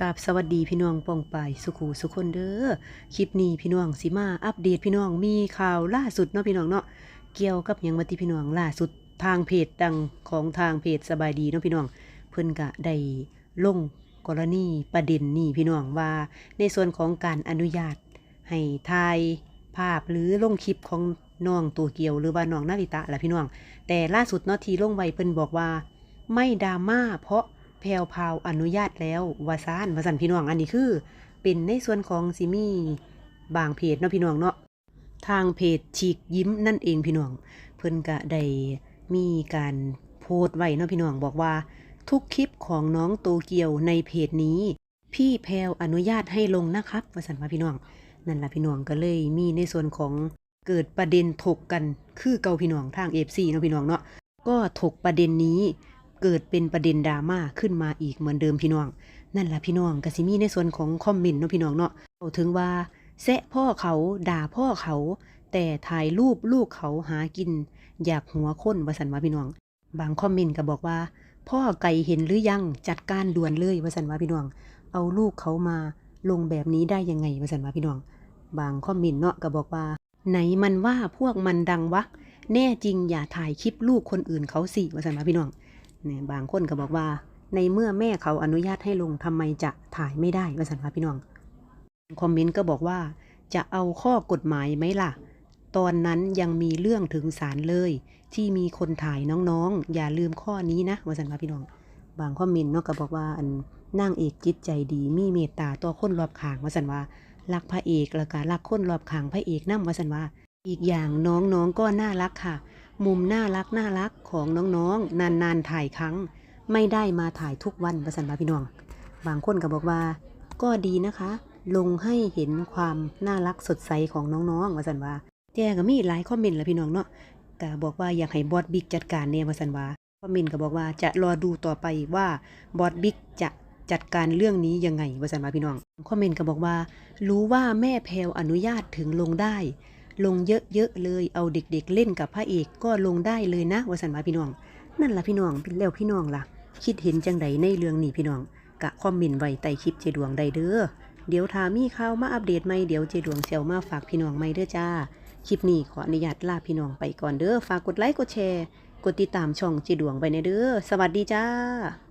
กับสวัสดีพี่น้องปองปายสุขูสุคนเด้อคลิปนี้พี่น้องสิมาอัปเดตพี่น้องมีข่าวล่าสุดเนาะพี่น้องเนาะเกี่ยวกับยังมาติพี่น้องล่าสุดทางเพจดังของทางเพจสบายดีเนาะพี่น้อง เพิ่นก็ได้ลงกรณีประเด็นนี้พี่น้องว่า ในส่วนของการอนุญาต ให้ถ่ายภาพหรือลงคลิปของน้องตัวเกียว หรือว่าน้องนาริตะแหละพี่น้อง แต่ล่าสุดเนาะทีลงไว้เพิ่นบอกว่า ไม่ดราม่าเพราะ แพวพาวอนุญาตแล้ววาซานวาสันพี่น้องอันนี้คือ เป็นในส่วนของซิมี่บางเพจเนาะพี่น้องเนาะทางเพจฉีกยิ้มนั่นเองพี่น้อง เพิ่นก็ได้มีการโพสต์ไว้เนาะพี่น้องบอกว่า ทุกคลิปของน้องโตเกียวในเพจนี้ พี่แพรวอนุญาตให้ลงนะครับวาสันว่าพี่น้อง นั่นละพี่น้องก็เลยมีในส่วนของเกิดประเด็นถกกันคือเกาพี่น้องทาง FC เนาะพี่น้องเนาะก็ถกประเด็นนี้ เกิดเป็นประเด็นดราม่าขึ้นมาอีกเหมือนเดิมพี่น้อง นั่นละพี่น้องก็สิมีในส่วนของคอมเมนต์เนาะพี่น้องเนาะเอาถึงว่าแซะพ่อเขาด่าพ่อเขา แต่ถ่ายรูปลูกเขาหากิน อยากหัวค้นวสันวาพี่น้อง บางคอมเมนต์ก็บอกว่า พ่อไก่เห็นหรือยังจัดการด่วนเลยวสันวาพี่น้อง เอาลูกเขามาลงแบบนี้ได้ยังไงวสันวาพี่น้อง บางคอมเมนต์เนาะก็บอกว่า ไหนมันว่าพวกมันดังวะแน่จริงอย่าถ่ายคลิปลูกคนอื่นเขาสิวสันวาพี่น้อง เนี่ยบางคนก็บอกว่า ในเมื่อแม่เขาอนุญาตให้ลงทำไมจะถ่ายไม่ได้ว่าสันว่าพี่น้อง คอมเมนต์ก็บอกว่า จะเอาข้อกฎหมายไหมล่ะ ตอนนั้นยังมีเรื่องถึงศาลเลย ที่มีคนถ่ายน้องๆ อย่าลืมข้อนี้นะว่าสันว่าพี่น้อง บางคอมเมนต์เนาะก็บอกว่าอันนางเอกจิตใจดีมีเมตตาต่อคนรอบข้างว่าสันว่ารักพระเอกแล้วก็รักคนรอบข้างพระเอกนำว่าสันว่า อีกอย่างน้องๆก็น่ารักค่ะ มุมน่ารักน่ารักของน้องๆ นานๆถ่ายครั้ง ไม่ได้มาถ่ายทุกวันว่าสันว่าพี่น้อง บางคนก็บอกว่า ก็ดีนะคะ ลงให้เห็นความน่ารักสดใสของน้องๆว่าสันว่าแต่ก็มีหลายคอมเมนต์แหละพี่น้องเนาะก็บอกว่าอยากให้บอสบิ๊กจัดการเนี่ยว่าสันว่าคอมเมนต์ก็บอกว่าจะรอดูต่อไปว่าบอสบิ๊กจะจัดการเรื่องนี้ยังไงว่าสันว่าพี่น้องคอมเมนต์ก็บอกว่า รู้ว่าแม่แพลวอนุญาตถึงลงได้ ลงเยอะๆเลย เอาเด็กๆเล่นกับพระเอกก็ลงได้เลยนะวสันว่าพี่น้อง นั่นล่ะพี่น้องเป็นแล้วพี่น้องล่ะ คิดเห็นจังใดในเรื่องนี้พี่น้อง กะคอมเมนต์ไว้ใต้คลิปเจดวงได้เด้อ เดี๋ยวถามีข่าวมาอัปเดตใหม่เดี๋ยวเจดวงเซลมาฝากพี่น้องใหม่เด้อจ้า คลิปนี้ขออนุญาตลาพี่น้องไปก่อนเด้อ ฝากกดไลค์กดแชร์ กดติดตามช่องเจดวงไปในเด้อ สวัสดีจ้า